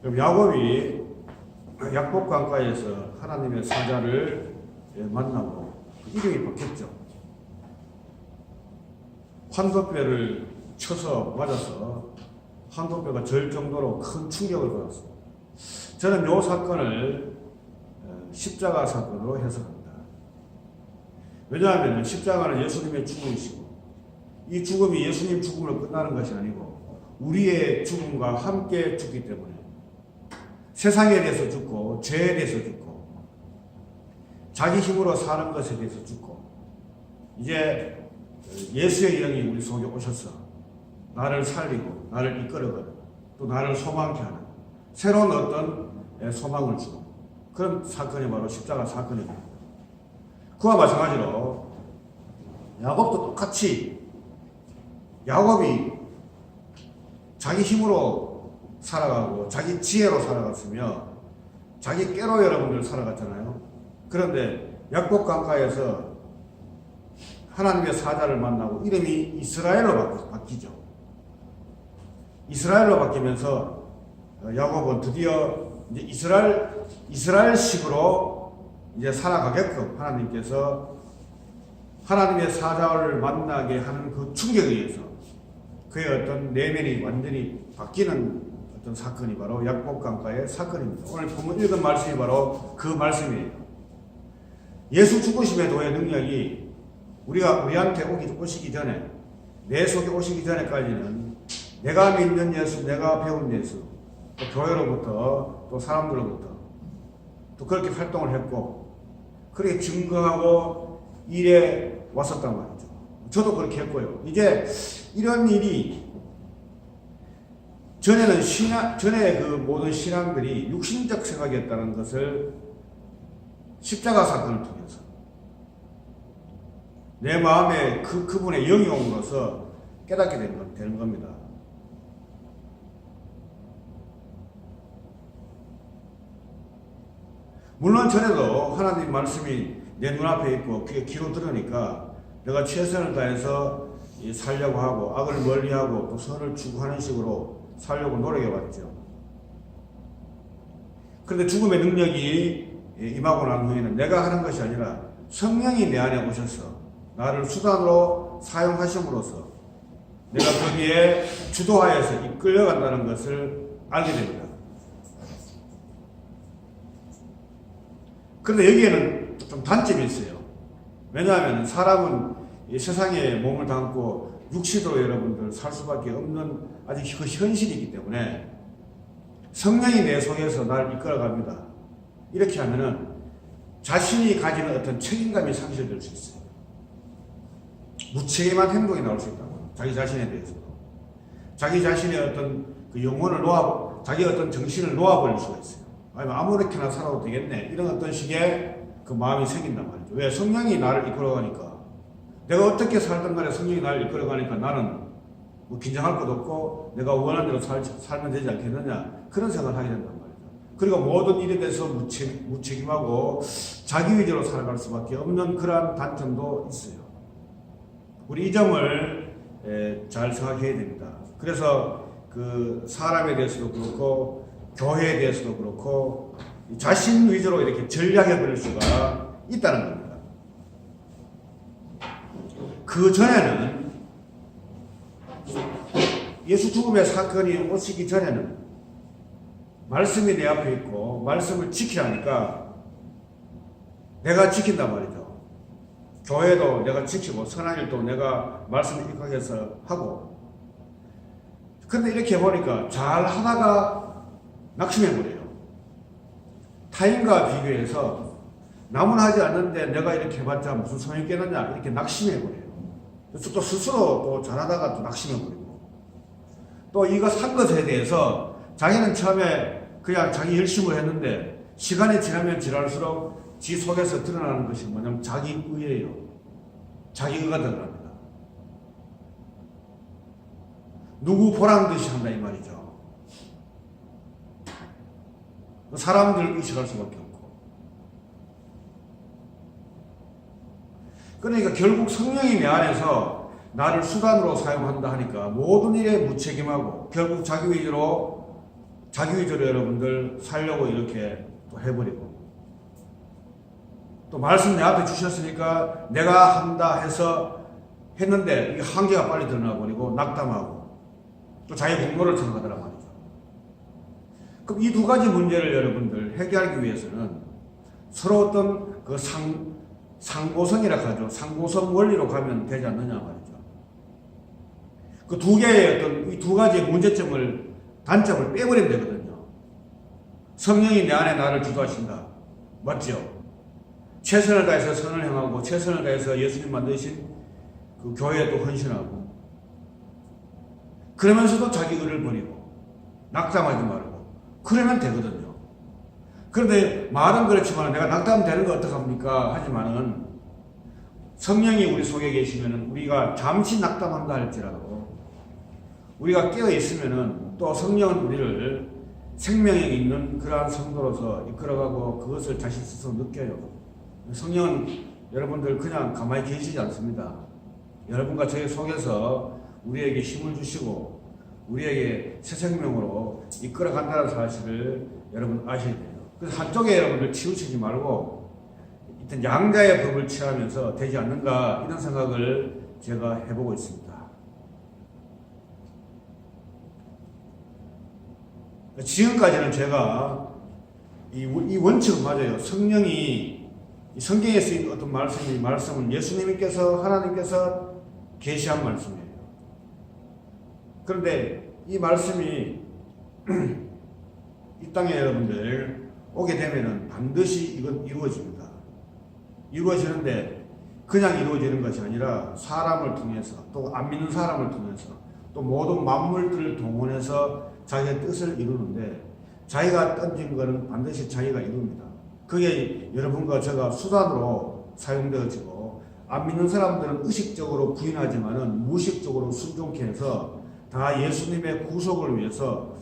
그럼 야곱이 약복 강가에서 하나님의 사자를 예, 만나고 그 이름이 바뀌었죠. 환도뼈를 쳐서 맞아서 환도뼈가 절 정도로 큰 충격을 받았습니다. 저는 이 사건을 어, 십자가 사건으로 해석합니다. 왜냐하면 십자가는 예수님의 죽음이시고 이 죽음이 예수님 죽음으로 끝나는 것이 아니고 우리의 죽음과 함께 죽기 때문에 세상에 대해서 죽고 죄에 대해서 죽고 자기 힘으로 사는 것에 대해서 죽고 이제 예수의 영이 우리 속에 오셔서 나를 살리고 나를 이끌어가는 또 나를 소망케 하는 새로운 어떤 소망을 주고 그런 사건이 바로 십자가 사건입니다. 그와 마찬가지로 야곱도 똑같이 야곱이 자기 힘으로 살아가고 자기 지혜로 살아갔으며 자기 깨로 여러분들 살아갔잖아요. 그런데 약복 강가에서 하나님의 사자를 만나고 이름이 이스라엘로 바뀌죠. 이스라엘로 바뀌면서 야곱은 드디어 이제 이스라엘 이스라엘식으로 이제 살아가게끔 하나님께서 하나님의 사자를 만나게 하는 그 충격에 의해서 그의 어떤 내면이 완전히 바뀌는 어떤 사건이 바로 약복강가의 사건입니다. 오늘 본문 읽은 말씀이 바로 그 말씀이에요. 예수 죽으심의 도의 능력이 우리가 우리한테 오기, 오시기 전에 내 속에 오시기 전에까지는 내가 믿는 예수, 내가 배운 예수, 또 교회로부터 또 사람들로부터 또 그렇게 활동을 했고 그렇게 증거하고 일에 왔었단 말이죠. 저도 그렇게 했고요. 이제 이런 일이 전에는 신앙, 전에 그 모든 신앙들이 육신적 생각이었다는 것을 십자가 사건을 통해서 내 마음에 그, 그분의 영이 옴으로써 깨닫게 되는, 건- 되는 겁니다. 물론 전에도 하나님 말씀이 내 눈앞에 있고 그게 귀로 들으니까 내가 최선을 다해서 이 살려고 하고 악을 멀리하고 또 선을 추구하는 식으로 살려고 노력해왔죠. 그런데 죽음의 능력이 임하고 난 후에는 내가 하는 것이 아니라 성령이 내 안에 오셔서 나를 수단으로 사용하심으로써 내가 거기에 주도하여서 이끌려간다는 것을 알게 됩니다. 그런데 여기에는 좀 단점이 있어요. 왜냐하면 사람은 이 세상에 몸을 담고 육시로 여러분들 살 수밖에 없는 아직 그 현실이기 때문에 성령이 내 속에서 나를 이끌어갑니다. 이렇게 하면은 자신이 가지는 어떤 책임감이 상실될 수 있어요. 무책임한 행동이 나올 수 있다고. 자기 자신에 대해서도. 자기 자신의 어떤 그 영혼을 놓아, 자기 어떤 정신을 놓아버릴 수가 있어요. 아니면 아무렇게나 살아도 되겠네. 이런 어떤 식의 그 마음이 생긴단 말이죠. 왜? 성령이 나를 이끌어가니까. 내가 어떻게 살든 간에 성령이 나를 이끌어가니까 나는 뭐 긴장할 것도 없고 내가 원하는 대로 살, 살면 되지 않겠느냐. 그런 생각을 하게 된단 말이죠. 그리고 모든 일에 대해서 무책, 무책임하고 자기 위주로 살아갈 수밖에 없는 그러한 단점도 있어요. 우리 이 점을 에, 잘 생각해야 됩니다. 그래서 그 사람에 대해서도 그렇고 교회에 대해서도 그렇고 자신 위주로 이렇게 전략해 버릴 수가 있다는 겁니다. 그 전에는 예수 죽음의 사건이 오시기 전에는 말씀이 내 앞에 있고 말씀을 지키라니까 내가 지킨단 말이죠. 교회도 내가 지키고 선한 일도 내가 말씀을 입각해서 하고 근데 이렇게 해보니까 잘 하다가 낙심해버려요. 타인과 비교해서 남은 하지 않는데 내가 이렇게 해봤자 무슨 소용이 있겠느냐 이렇게 낙심해버려요. 또 스스로 또 잘하다가 또 낙심해 버리고 또 이거 산 것에 대해서 자기는 처음에 그냥 자기 열심을 했는데 시간이 지나면 지날수록 지 속에서 드러나는 것이 뭐냐면 자기 의예요. 자기 의가 드러납니다. 누구 보란 듯이 한다 이 말이죠. 사람들 의식할 수밖에 없고. 그러니까 결국 성령이 내 안에서 나를 수단으로 사용한다 하니까 모든 일에 무책임하고 결국 자기 위주로 자기 위주로 여러분들 살려고 이렇게 또 해버리고 또 말씀 내 앞에 주셨으니까 내가 한다 해서 했는데 이게 한계가 빨리 드러나 버리고 낙담하고 또 자기 공로를 생각하더라 말이죠. 그럼 이 두 가지 문제를 여러분들 해결하기 위해서는 서로 어떤 그 상, 상고성이라 하죠. 상고성 원리로 가면 되지 않느냐 말이죠. 그 두 개의 어떤 이 두 가지의 문제점을 단점을 빼버리면 되거든요. 성령이 내 안에 나를 주도하신다. 맞죠? 최선을 다해서 선을 행하고 최선을 다해서 예수님 만드신 그 교회에 또 헌신하고 그러면서도 자기 의를 버리고 낙담하지 말고 그러면 되거든요. 그런데 말은 그렇지만 내가 낙담되는 거 어떡합니까? 하지만은 성령이 우리 속에 계시면은 우리가 잠시 낙담한다 할지라도 우리가 깨어 있으면은 또 성령은 우리를 생명력 있는 그러한 성도로서 이끌어가고 그것을 자신 스스로 느껴요. 성령은 여러분들 그냥 가만히 계시지 않습니다. 여러분과 저희 속에서 우리에게 힘을 주시고 우리에게 새 생명으로 이끌어 간다는 사실을 여러분 아셔야 돼요. 그래서 한쪽에 여러분들 치우치지 말고 일단 양자의 법을 취하면서 되지 않는가 이런 생각을 제가 해보고 있습니다. 지금까지는 제가 이, 이 원칙은 맞아요. 성령이 이 성경에 쓰인 어떤 말씀이 말씀은 예수님께서 하나님께서 계시한 말씀이에요. 그런데 이 말씀이 이 땅에 여러분들 오게 되면은 반드시 이건 이루어집니다. 이루어지는데 그냥 이루어지는 것이 아니라 사람을 통해서 또 안 믿는 사람을 통해서 또 모든 만물들을 동원해서 자기의 뜻을 이루는데 자기가 던진 것은 반드시 자기가 이룹니다. 그게 여러분과 제가 수단으로 사용되어지고 안 믿는 사람들은 의식적으로 부인하지만은 무의식적으로 순종케 해서 다 예수님의 구속을 위해서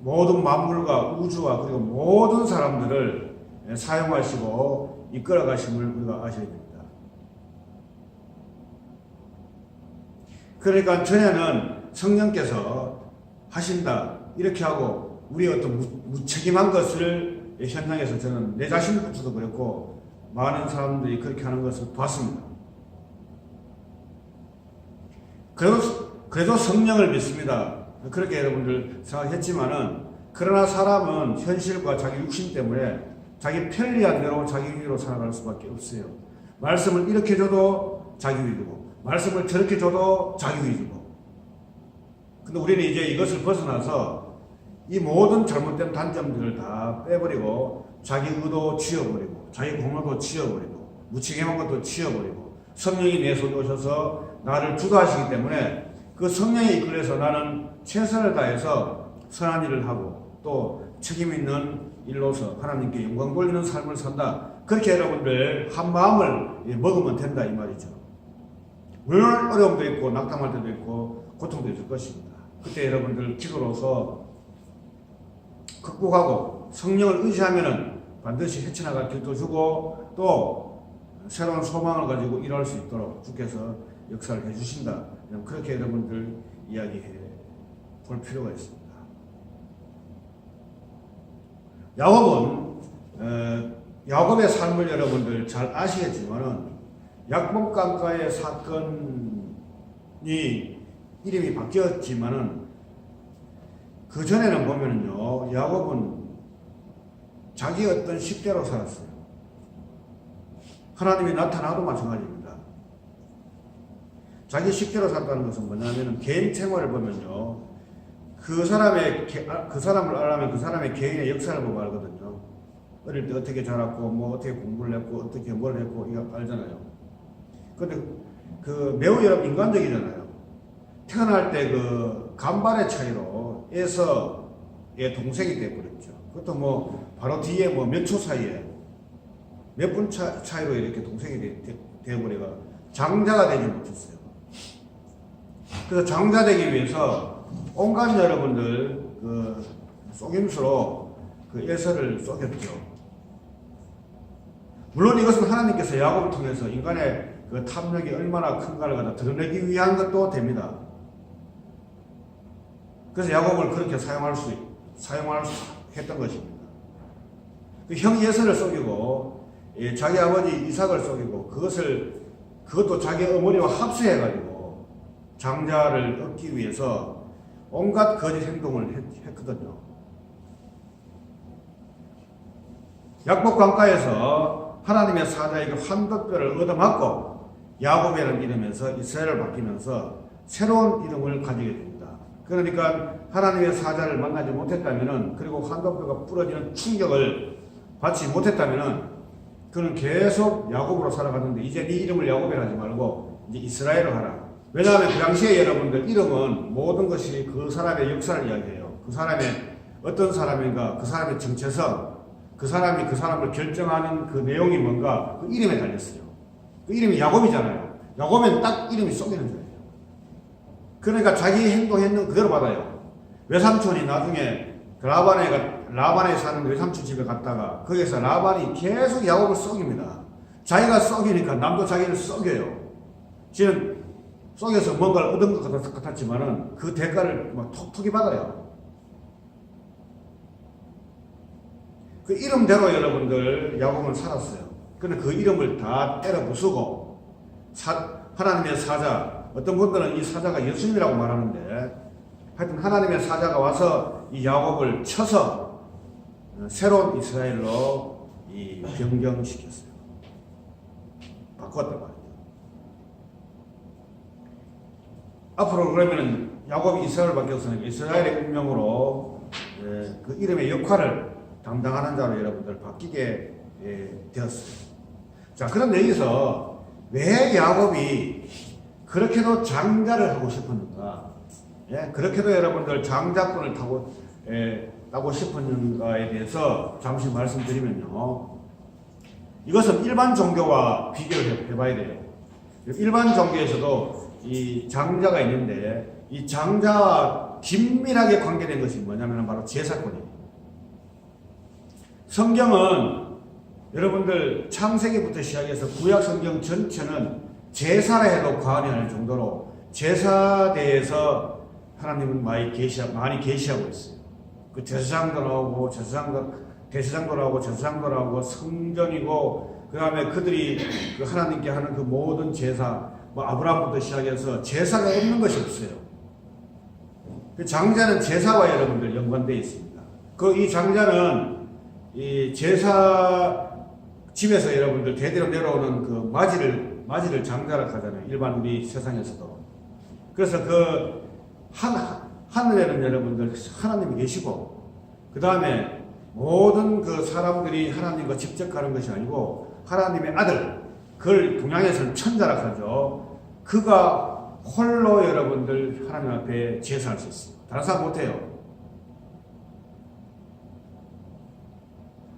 모든 만물과 우주와 그리고 모든 사람들을 사용하시고 이끌어 가심을 우리가 아셔야 됩니다. 그러니까 전에는 성령께서 하신다 이렇게 하고 우리의 어떤 무, 무책임한 것을 현장에서 저는 내 자신부터도 그랬고 많은 사람들이 그렇게 하는 것을 봤습니다. 그래도, 그래도 성령을 믿습니다. 그렇게 여러분들 생각했지만은 그러나 사람은 현실과 자기 육신 때문에 자기 편리한 대로 자기 위로 살아갈 수밖에 없어요. 말씀을 이렇게 줘도 자기 위주고 말씀을 저렇게 줘도 자기 위주고 근데 우리는 이제 이것을 벗어나서 이 모든 잘못된 단점들을 다 빼버리고 자기 의도 치워버리고 자기 공로도 치워버리고 무책임한 것도 치워버리고 성령이 내 속에 오셔서 나를 주도하시기 때문에 그 성령에 이끌려서 나는 최선을 다해서 선한 일을 하고 또 책임 있는 일로서 하나님께 영광 돌리는 삶을 산다. 그렇게 여러분들 한 마음을 먹으면 된다 이 말이죠. 물론 어려움도 있고 낙담할 때도 있고 고통도 있을 것입니다. 그때 여러분들 기도로서 극복하고 성령을 의지하면은 반드시 헤쳐나갈 길도 주고 또 새로운 소망을 가지고 일할 수 있도록 주께서 역사를 해주신다. 그렇게 여러분들 이야기해 볼 필요가 있습니다. 야곱은 어, 야곱의 삶을 여러분들 잘 아시겠지만은 약복 강가의 사건이 이름이 바뀌었지만은 그 전에는 보면은요 야곱은 자기 어떤 식대로 살았어요. 하나님이 나타나도 마찬가지입니다. 자기 식대로 살다는 것은 뭐냐면은 개인 생활을 보면요 그 사람의 아, 그 사람을 알려면 그 사람의 개인의 역사를 보고 알거든요. 어릴 때 어떻게 자랐고 뭐 어떻게 공부를 했고 어떻게 뭘 했고 이거 알잖아요. 근데 그 매우 인간적이잖아요. 태어날 때 그 간발의 차이로 에서 의 동생이 되어버렸죠. 그것도 뭐 바로 뒤에 뭐 몇 초 사이에 몇 분 차이로 이렇게 동생이 되어버려가 장자가 되지 못했어요. 그래서 장자 되기 위해서 온갖 여러분들 그 속임수로 그 예서를 쏘겼죠. 물론 이것은 하나님께서 야곱을 통해서 인간의 그 탐욕이 얼마나 큰가를 갖다 드러내기 위한 것도 됩니다. 그래서 야곱을 그렇게 사용할 수 사용할 수 했던 것입니다. 그 형 예서를 속이고 예, 자기 아버지 이삭을 속이고 그것을 그것도 자기 어머니와 합수해 가지고 장자를 얻기 위해서 온갖 거짓 행동을 했, 했거든요. 약복 강가에서 하나님의 사자에게 환덕뼈를 얻어맞고 야곱이라는 이름에서 이스라엘을 바뀌면서 새로운 이름을 가지게 됩니다. 그러니까 하나님의 사자를 만나지 못했다면은 그리고 환덕뼈가 부러지는 충격을 받지 못했다면은 그는 계속 야곱으로 살아갔는데 이제 네 이름을 야곱이라 하지 말고 이제 이스라엘을 하라. 왜냐하면 그 당시에 여러분들 이름은 모든 것이 그 사람의 역사를 이야기해요. 그 사람의 어떤 사람인가, 그 사람의 정체성, 그 사람이 그 사람을 결정하는 그 내용이 뭔가 그 이름에 달렸어요. 그 이름이 야곱이잖아요. 야곱은 딱 이름이 쏘이는 거예요. 그러니까 자기 행동했는 그대로 받아요. 외삼촌이 나중에 그 라반에, 라반에 사는 외삼촌 집에 갔다가 거기서 라반이 계속 야곱을 썩입니다. 자기가 썩이니까 남도 자기를 썩여요. 지금 속에서 뭔가를 얻은 것 같- 같았지만은 그 대가를 막 톡톡히 받아요. 그 이름대로 여러분들 야곱은 살았어요. 근데 그 이름을 다 때려 부수고 사- 하나님의 사자 어떤 분들은 이 사자가 예수님이라고 말하는데 하여튼 하나님의 사자가 와서 이 야곱을 쳐서 어, 새로운 이스라엘로 이 변경시켰어요. 바꿨단 말이에요. 앞으로 그러면은 야곱이 이스라엘 바뀌었으니까 이스라엘의 운명으로 예, 그 이름의 역할을 담당하는 자로 여러분들 바뀌게 예, 되었어요. 자, 그런데 여기서 왜 야곱이 그렇게도 장자를 하고 싶었는가? 예, 그렇게도 여러분들 장자권을 타고 예, 따고 싶었는가에 대해서 잠시 말씀드리면요. 이것은 일반 종교와 비교를 해- 해봐야 돼요. 일반 종교에서도 이 장자가 있는데 이 장자와 긴밀하게 관계된 것이 뭐냐면 바로 제사권이에요. 성경은 여러분들 창세기부터 시작해서 구약 성경 전체는 제사라 해도 과언이 아닐 정도로 제사대에서 하나님은 많이 계시 많이 계시하고 있어요. 그 제사장도 나오고 제사장도 대제사장도 나오고 제사장도 나오고 성전이고 그 다음에 그들이 그 하나님께 하는 그 모든 제사 뭐 아브라함부터 시작해서 제사가 없는 것이 없어요. 그 장자는 제사와 여러분들 연관되어 있습니다. 그 이 장자는 이 제사 집에서 여러분들 대대로 내려오는 그 맞이를 맞이를 장자라 하잖아요. 일반 우리 세상에서도. 그래서 그 한, 하늘에는 여러분들 하나님이 계시고 그 다음에 모든 그 사람들이 하나님과 직접 가는 것이 아니고 하나님의 아들 그걸 동양에서는 천자라 하죠. 그가 홀로 여러분들 하나님 앞에 제사할 수 있어요. 다른 사람 못해요.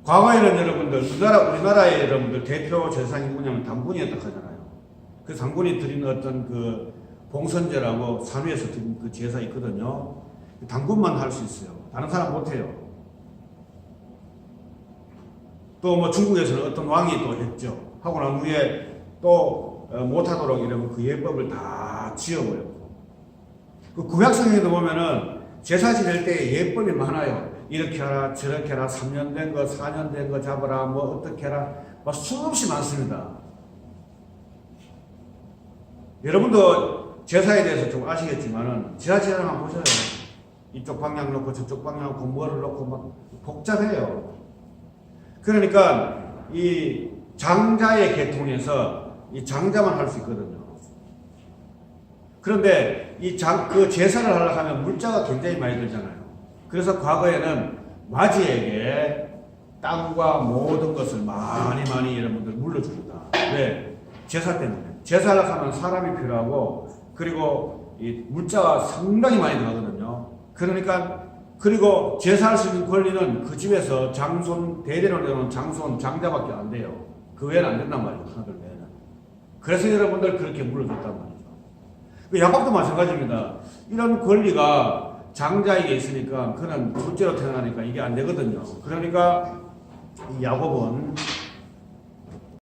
과거에는 여러분들 우리나라 우리나라의 여러분들 대표 제사장이 누구냐면 당군이었다 하잖아요. 그 당군이 드리는 어떤 그 봉선제라고 산위에서 드린 그 제사 있거든요. 그 당군만 할 수 있어요. 다른 사람 못해요. 또 뭐 중국에서는 어떤 왕이 또 했죠. 하고 난 후에 또 어, 못하도록 이러면 그 예법을 다 지어버렸고. 그 구약성에도 보면은 제사 지낼 때 예법이 많아요. 이렇게 하라, 저렇게 하라, 3년 된 거, 4년 된 거 잡아라, 뭐 어떻게 해라. 막 수없이 많습니다. 여러분도 제사에 대해서 좀 아시겠지만은 제사 지내는 한번 보셔요. 이쪽 방향 놓고 저쪽 방향 놓고 뭐를 놓고 막 복잡해요. 그러니까 이 장자의 계통에서 이 장자만 할 수 있거든요. 그런데 이 장, 그 제사를 하려고 하면 물자가 굉장히 많이 들잖아요. 그래서 과거에는 마지에게 땅과 모든 것을 많이 많이 여러분들 물려줍니다. 왜? 제사 때문에. 제사를 하면 사람이 필요하고 그리고 이 물자가 상당히 많이 들어가거든요. 그러니까 그리고 제사할 수 있는 권리는 그 집에서 장손 대대로 내려오는 장손 장자밖에 안 돼요. 그 외에는 안 된단 말이에요. 하나들 외에는. 그래서 여러분들 그렇게 물려줬단 말이죠. 그 야곱도 마찬가지입니다. 이런 권리가 장자에게 있으니까 그는 둘째로 태어나니까 이게 안 되거든요. 그러니까 이 야곱은